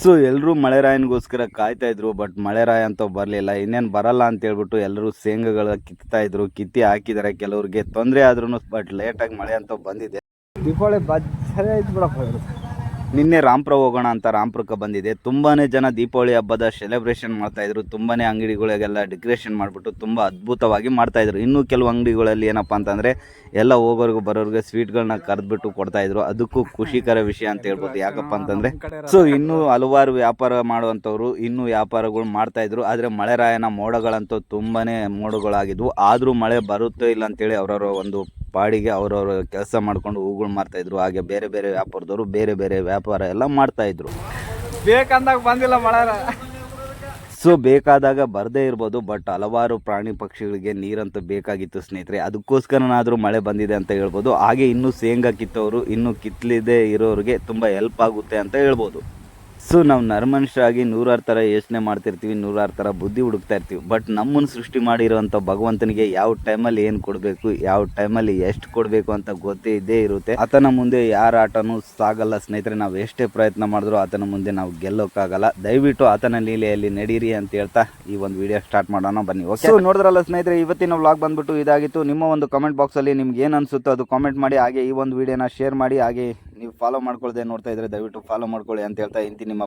So ಎಲ್ಲರೂ ಮಳೆರಾಯನಿಗೋಸ್ಕರ ಕಾಯ್ತಾ ಇದ್ರು, ಬಟ್ ಮಳೆರಾಯ ಅಂತ ಬರಲಿಲ್ಲ. ಇನ್ನೇನು ಬರಲ್ಲ ಅಂತ ಹೇಳ್ಬಿಟ್ಟು ಎಲ್ಲರೂ ಶೇಂಗಾಗಳ ಕಿತ್ತಾ ಇದ್ರು, ಕಿತ್ತಿ ಹಾಕಿದ್ದಾರೆ ಕೆಲವ್ರಿಗೆ. ತೊಂದರೆ ಆದ್ರೂ ಬಟ್ ಲೇಟಾಗಿ ಮಳೆ ಅಂತ ಬಂದಿದೆ. ದೀಪಾವಳಿ ಬಜ್ಜೆ ಐತಿ ಬಿಡಪ್ಪ ನಿನ್ನೆ ರಾಂಪುರ ಹೋಗೋಣ ಅಂತ ರಾಂಪುರಕ್ಕೆ ಬಂದಿದೆ. ತುಂಬಾನೇ ಜನ ದೀಪಾವಳಿ ಹಬ್ಬದ ಸೆಲೆಬ್ರೇಷನ್ ಮಾಡ್ತಾ ಇದ್ರು. ತುಂಬಾನೇ ಅಂಗಡಿಗಳಿಗೆಲ್ಲ ಡೆಕೋರೇಷನ್ ಮಾಡಿಬಿಟ್ಟು ತುಂಬ ಅದ್ಭುತವಾಗಿ ಮಾಡ್ತಾ ಇದ್ರು. ಇನ್ನು ಕೆಲವು ಅಂಗಡಿಗಳಲ್ಲಿ ಏನಪ್ಪ ಅಂತಂದ್ರೆ, ಎಲ್ಲ ಹೋಗೋರ್ಗು ಬರೋರಿಗೆ ಸ್ವೀಟ್ಗಳನ್ನ ಕರೆದ್ಬಿಟ್ಟು ಕೊಡ್ತಾ ಇದ್ರು. ಅದಕ್ಕೂ ಖುಷಿಕರ ವಿಷಯ ಅಂತ ಹೇಳ್ಬೋದು. ಯಾಕಪ್ಪ ಅಂತಂದ್ರೆ, ಸೊ ಇನ್ನೂ ಹಲವಾರು ವ್ಯಾಪಾರ ಮಾಡುವಂಥವ್ರು ಇನ್ನೂ ವ್ಯಾಪಾರಗಳು ಮಾಡ್ತಾ ಇದ್ರು. ಮಳೆ ಮಳೆರಾಯನ ಮೋಡಗಳಂತೂ ತುಂಬಾನೇ ಮೋಡಗಳಾಗಿದ್ವು. ಆದರೂ ಮಳೆ ಬರುತ್ತೋ ಇಲ್ಲ ಅಂತೇಳಿ ಅವರವರ ಒಂದು ಪಾಡಿಗೆ ಅವರವರ ಕೆಲಸ ಮಾಡ್ಕೊಂಡು ಹೂಗಳು ಮಾರ್ತಾಯಿದ್ರು ಹಾಗೆ ಬೇರೆ ಬೇರೆ ವ್ಯಾಪಾರದವರು ಬೇರೆ ಬೇರೆ ವ್ಯಾಪಾರ ಎಲ್ಲ ಮಾಡ್ತಾ ಇದ್ರು. ಬೇಕಂದಾಗ ಬಂದಿಲ್ಲ ಮಳೆ ಸೊ ಬೇಕಾದಾಗ ಬರದೇ ಇರ್ಬೋದು ಬಟ್ ಹಲವಾರು ಪ್ರಾಣಿ ಪಕ್ಷಿಗಳಿಗೆ ನೀರಂತೂ ಬೇಕಾಗಿತ್ತು ಸ್ನೇಹಿತರೆ. ಅದಕ್ಕೋಸ್ಕರನಾದರೂ ಮಳೆ ಬಂದಿದೆ ಅಂತ ಹೇಳ್ಬೋದು. ಹಾಗೆ ಇನ್ನೂ ಶೇಂಗಾ ಕಿತ್ತವರು ಇನ್ನೂ ಕಿತ್ತಲಿದೆ ಇರೋರಿಗೆ ತುಂಬ ಹೆಲ್ಪ್ ಆಗುತ್ತೆ ಅಂತ ಹೇಳ್ಬೋದು. ಸೊ ನಾವು ನರ್ಮನುಷ್ಯರಾಗಿ ನೂರಾರು ಥರ ಯೋಚನೆ ಮಾಡ್ತಿರ್ತೀವಿ, ನೂರಾರು ಥರ ಬುದ್ಧಿ ಹುಡುಕ್ತಾ ಇರ್ತೀವಿ. ಬಟ್ ನಮ್ಮನ್ನು ಸೃಷ್ಟಿ ಮಾಡಿರುವಂಥ ಭಗವಂತನಿಗೆ ಯಾವ ಟೈಮಲ್ಲಿ ಏನು ಕೊಡಬೇಕು, ಯಾವ ಟೈಮಲ್ಲಿ ಎಷ್ಟು ಕೊಡಬೇಕು ಅಂತ ಗೊತ್ತೇ ಇದ್ದೇ ಇರುತ್ತೆ. ಆತನ ಮುಂದೆ ಯಾರ ಆಟನೂ ಸಾಗಲ್ಲ ಸ್ನೇಹಿತರೆ, ನಾವು ಎಷ್ಟೇ ಪ್ರಯತ್ನ ಮಾಡಿದ್ರು ಆತನ ಮುಂದೆ ನಾವು ಗೆಲ್ಲೋಕ್ಕಾಗಲ್ಲ ದಯವಿಟ್ಟು ಆತನ ಲೀಲೆಯಲ್ಲಿ ನಡೀರಿ ಅಂತ ಹೇಳ್ತಾ ಈ ಒಂದು ವಿಡಿಯೋ ಸ್ಟಾರ್ಟ್ ಮಾಡೋಣ, ಬನ್ನಿ ಓಕೆ ಸೊ ನೋಡಿದ್ರಲ್ಲ ಸ್ನೇಹಿತರೆ, ಇವತ್ತಿನ ವ್ಲಾಗ್ ಬಂದ್ಬಿಟ್ಟು ಇದಾಗಿತ್ತು. ನಿಮ್ಮ ಒಂದು ಕಮೆಂಟ್ ಬಾಕ್ಸಲ್ಲಿ ನಿಮ್ಗೆ ಏನು ಅನಿಸುತ್ತೋ ಅದು ಕಾಮೆಂಟ್ ಮಾಡಿ, ಹಾಗೆ ಈ ಒಂದು ವಿಡಿಯೋನ ಶೇರ್ ಮಾಡಿ, ಹಾಗೆ ನೀವು ಫಾಲೋ ಮಾಡ್ಕೊಳ್ಳದೆ ನೋಡ್ತಾ ಇದ್ರೆ ದಯವಿಟ್ಟು ಫಾಲೋ ಮಾಡ್ಕೊಳ್ಳಿ ಅಂತ ಹೇಳ್ತಾ ಇಂತಿ ನಿಮ್ಮ